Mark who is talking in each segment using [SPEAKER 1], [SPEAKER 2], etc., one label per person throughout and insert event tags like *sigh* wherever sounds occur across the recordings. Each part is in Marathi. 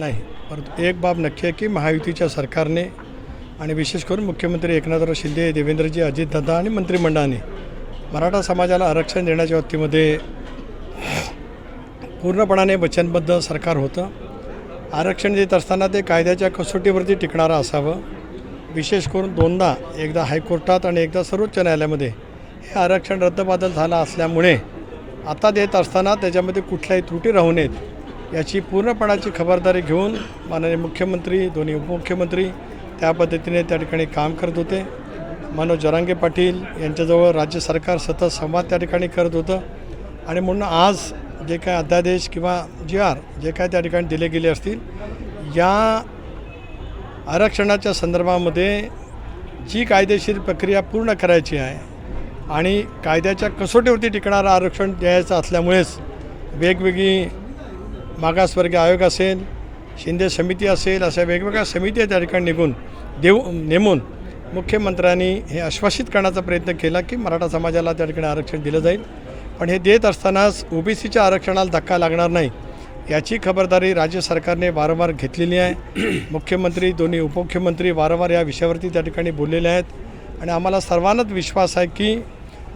[SPEAKER 1] नाही. परंतु एक बाब नक्की आहे की महायुतीच्या सरकारने आणि विशेष करून मुख्यमंत्री एकनाथराव शिंदे देवेंद्रजी अजितदादा आणि मंत्रिमंडळाने मराठा समाजाला आरक्षण देण्याच्या बाबतीमध्ये पूर्णपणाने वचनबद्ध सरकार होतं. आरक्षण देत असताना ते कायद्याच्या कसोटीवरती टिकणारं असावं. विशेष करून दोनदा एकदा हायकोर्टात आणि एकदा सर्वोच्च न्यायालयामध्ये हे आरक्षण रद्दबादल झालं असल्यामुळे आता देत असताना त्याच्यामध्ये कुठल्याही त्रुटी राहू नयेत. याची पूर्णपणाची खबरदारी घेऊन माननीय मुख्यमंत्री दोन्ही उपमुख्यमंत्री त्या पद्धतीने त्या ठिकाणी काम करत होते. मनोज जरांगे पाटील यांच्याजवळ राज्य सरकार सतत संवाद त्या ठिकाणी करत होतं. आणि म्हणून आज जे काय अध्यादेश किंवा जी आर जे काय त्या ठिकाणी दिले गेले असतील या आरक्षणाच्या संदर्भामध्ये जी कायदेशीर प्रक्रिया पूर्ण करायची आहे आणि कायद्याच्या कसोटीवरती टिकणारं आरक्षण द्यायचं असल्यामुळेच वेगवेगळी मागासवर्गीय आयोग असेल शिंदे समिती असेल अशा वेगवेगळ्या समित्या त्या ठिकाणी निघून देऊ नेमून मुख्यमंत्र्यांनी हे आश्वासित करण्याचा प्रयत्न केला की मराठा समाजाला त्या ठिकाणी आरक्षण दिलं जाईल. पण हे देत असतानाच ओबीसीच्या आरक्षणाला धक्का लागणार नाही याची खबरदारी राज्य सरकारने वारंवार घेतलेली आहे. *clears throat* मुख्यमंत्री दोन्ही उपमुख्यमंत्री वारंवार या विषयावरती त्या ठिकाणी बोललेले आहेत. आणि आम्हाला सर्वांनाच विश्वास आहे की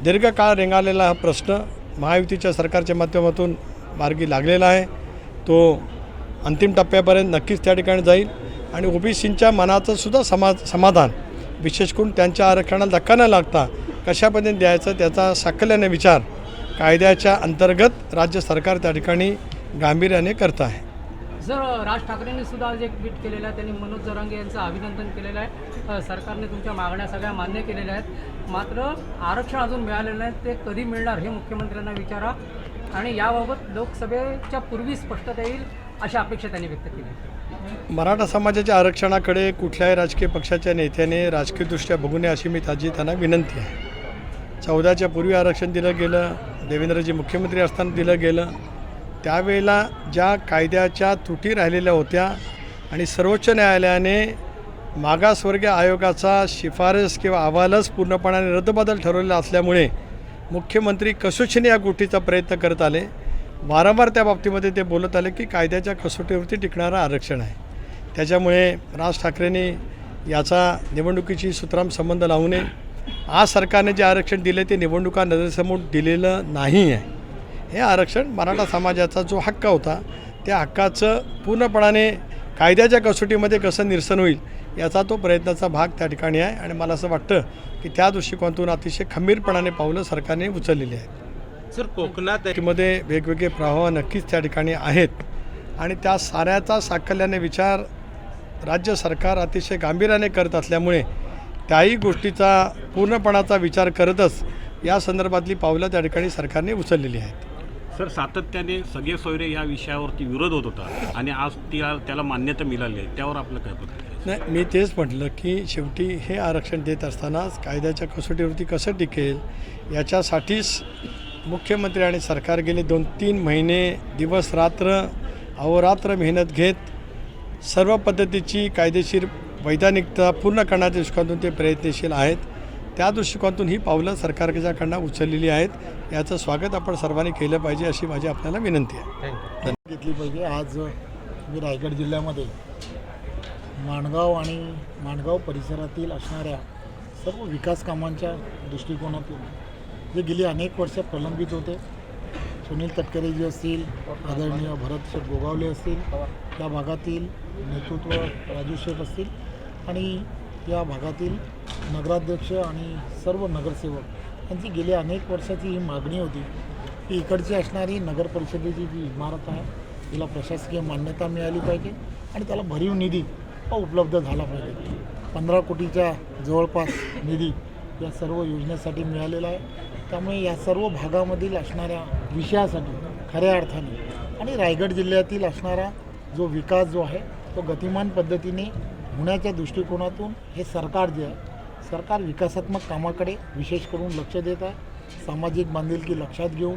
[SPEAKER 1] दीर्घकाळ रेंगाळलेला हा प्रश्न महायुतीच्या सरकारच्या माध्यमातून मार्गी लागलेला आहे. तो अंतिम टप्प्यापर्यंत नक्कीच त्या ठिकाणी जाईल. आणि ओबीसींच्या मनाचं सुद्धा समा समाधान विशेष करून त्यांच्या आरक्षणाला धक्का न लागता कशा पद्धतीने द्यायचं त्याचा साकल्याने विचार कायद्याच्या अंतर्गत राज्य सरकार त्या ठिकाणी गांभीर्याने करत आहे.
[SPEAKER 2] सर राज ठाकरेंनी सुद्धा आज एक ट्विट केलेलं आहे. त्यांनी मनोज जरांगे यांचं अभिनंदन केलेलं आहे. सरकारने तुमच्या मागण्या सगळ्या मान्य केलेल्या आहेत. मात्र आरक्षण अजून मिळालेलं नाही. ते कधी मिळणार हे मुख्यमंत्र्यांना विचारा. आणि याबाबत लोकसभेच्या पूर्वी स्पष्टता येईल अशा अपेक्षा त्यांनी व्यक्त केली
[SPEAKER 1] मराठा समाजाच्या आरक्षणाकडे कुठल्याही राजकीय पक्षाच्या नेत्याने राजकीयदृष्ट्या बघू नये अशी मी ताजी त्यांना विनंती आहे. चौदाच्या पूर्वी आरक्षण दिलं गेलं देवेंद्रजी मुख्यमंत्री असताना दिलं गेलं. त्यावेळेला ज्या कायद्याच्या त्रुटी राहिलेल्या होत्या आणि सर्वोच्च न्यायालयाने मागासवर्गीय आयोगाचा शिफारस किंवा अहवालच पूर्णपणाने रद्दबदल ठरवलेला असल्यामुळे मुख्यमंत्री कसोशीने या गोष्टीचा प्रयत्न करत आले. वारंवार त्या बाबतीमध्ये ते बोलत आले की कायद्याच्या कसोटीवरती टिकणारं आरक्षण आहे. त्याच्यामुळे राज ठाकरेंनी याचा निवडणुकीची सुतराम संबंध लावू नये. आज सरकारने जे आरक्षण दिले ते निवडणुका नजरेसमोर दिलेलं नाही आहे हे आरक्षण मराठा समाजाचा जो हक्क होता त्या हक्काचं पूर्णपणाने कायद्याच्या कसोटीमध्ये कसं निरसन होईल याचा तो प्रयत्नाचा भाग त्या ठिकाणी आहे आणि मला असं वाटतं की त्या दृष्टिकोनातून अतिशय खंबीरपणाने पावलं सरकारने उचललेली आहेत.
[SPEAKER 3] सर कोकणात
[SPEAKER 1] मध्ये वेगवेगळे प्रवाह नक्कीच त्या ठिकाणी आहेत आणि त्या साऱ्याचा साकल्याने विचार राज्य सरकार अतिशय गांभीर्याने करत असल्यामुळे त्याही गोष्टीचा पूर्णपणाचा विचार करतच या संदर्भातली पावलं त्या ठिकाणी सरकारने उचललेली आहेत.
[SPEAKER 3] सर सातत्याने सगळे सोयरे या विषयावरती विरोध होत होता आणि आज त्या त्याला मान्यता मिळाली आहे. त्यावर आपलं काय पत्र
[SPEAKER 1] नाही मी तेच म्हटलं की शेवटी हे आरक्षण देत असतानाच कायद्याच्या कसोटीवरती कसं टिकेल याच्यासाठीच मुख्यमंत्री आणि सरकार गेले दोन तीन महिने दिवस रात्र अहोरात्र मेहनत घेत सर्व पद्धतीची कायदेशीर वैधानिकता पूर्ण करण्याच्या दृष्टिकोनातून ते प्रयत्नशील आहेत. त्या दृष्टिकोनातून ही पावलं सरकारच्याकडनं उचललेली आहेत. याचं स्वागत आपण सर्वांनी केलं पाहिजे अशी माझी आपल्याला विनंती आहे.
[SPEAKER 4] घेतली पाहिजे. आज मी रायगड जिल्ह्यामध्ये माणगाव आणि माणगाव परिसरातील असणाऱ्या सर्व विकास कामांच्या दृष्टिकोनातून जे गेली अनेक वर्ष प्रलंबित होते. सुनील तटकरे जी असतील आदरणीय भरत शेठ गोगावले असतील या भागातील नेतृत्व राजू शेठ असतील आणि या भागातील नगराध्यक्ष आणि सर्व नगरसेवक यांची गेल्या अनेक वर्षाची ही मागणी होती की इकडची असणारी नगर परिषदेची जी इमारत आहे तिला प्रशासकीय मान्यता मिळाली पाहिजे आणि त्याला भरीव निधी हा उपलब्ध झाला पाहिजे. पंधरा कोटीच्या जवळपास निधी या सर्व योजनेसाठी मिळालेला आहे. त्यामुळे या सर्व भागामधील असणाऱ्या विषयासाठी खऱ्या अर्थाने आणि रायगड जिल्ह्यातील असणारा जो विकास जो आहे तो गतिमान पद्धतीने होण्याच्या दृष्टिकोनातून हे सरकार जे आहे सरकार विकासात्मक कामाकडे विशेष करून लक्ष देत आहे. सामाजिक बांधिलकी लक्षात घेऊन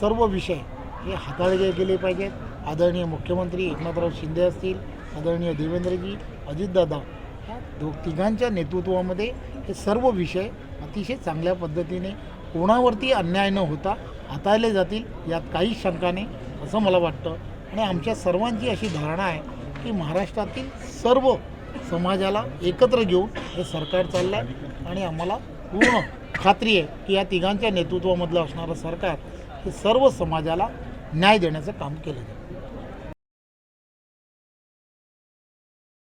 [SPEAKER 4] सर्व विषय हे हाताळले गेले पाहिजेत. आदरणीय मुख्यमंत्री एकनाथराव शिंदे असतील आदरणीय देवेंद्रजी अजितदादा ह्या दो तिघांच्या नेतृत्वामध्ये हे सर्व विषय अतिशय चांगल्या पद्धतीने कोणावरती अन्याय न होता हाताळले जातील यात काहीच शंका नाही असं मला वाटतं. आणि आमच्या सर्वांची अशी धारणा आहे की महाराष्ट्रातील सर्व समाजाला एकत्र घेऊन हे सरकार चाललं आहे आणि आम्हाला पूर्ण खात्री आहे की या तिघांच्या नेतृत्वामधलं असणारं सरकार हे सर्व समाजाला न्याय देण्याचं काम केलं जाईल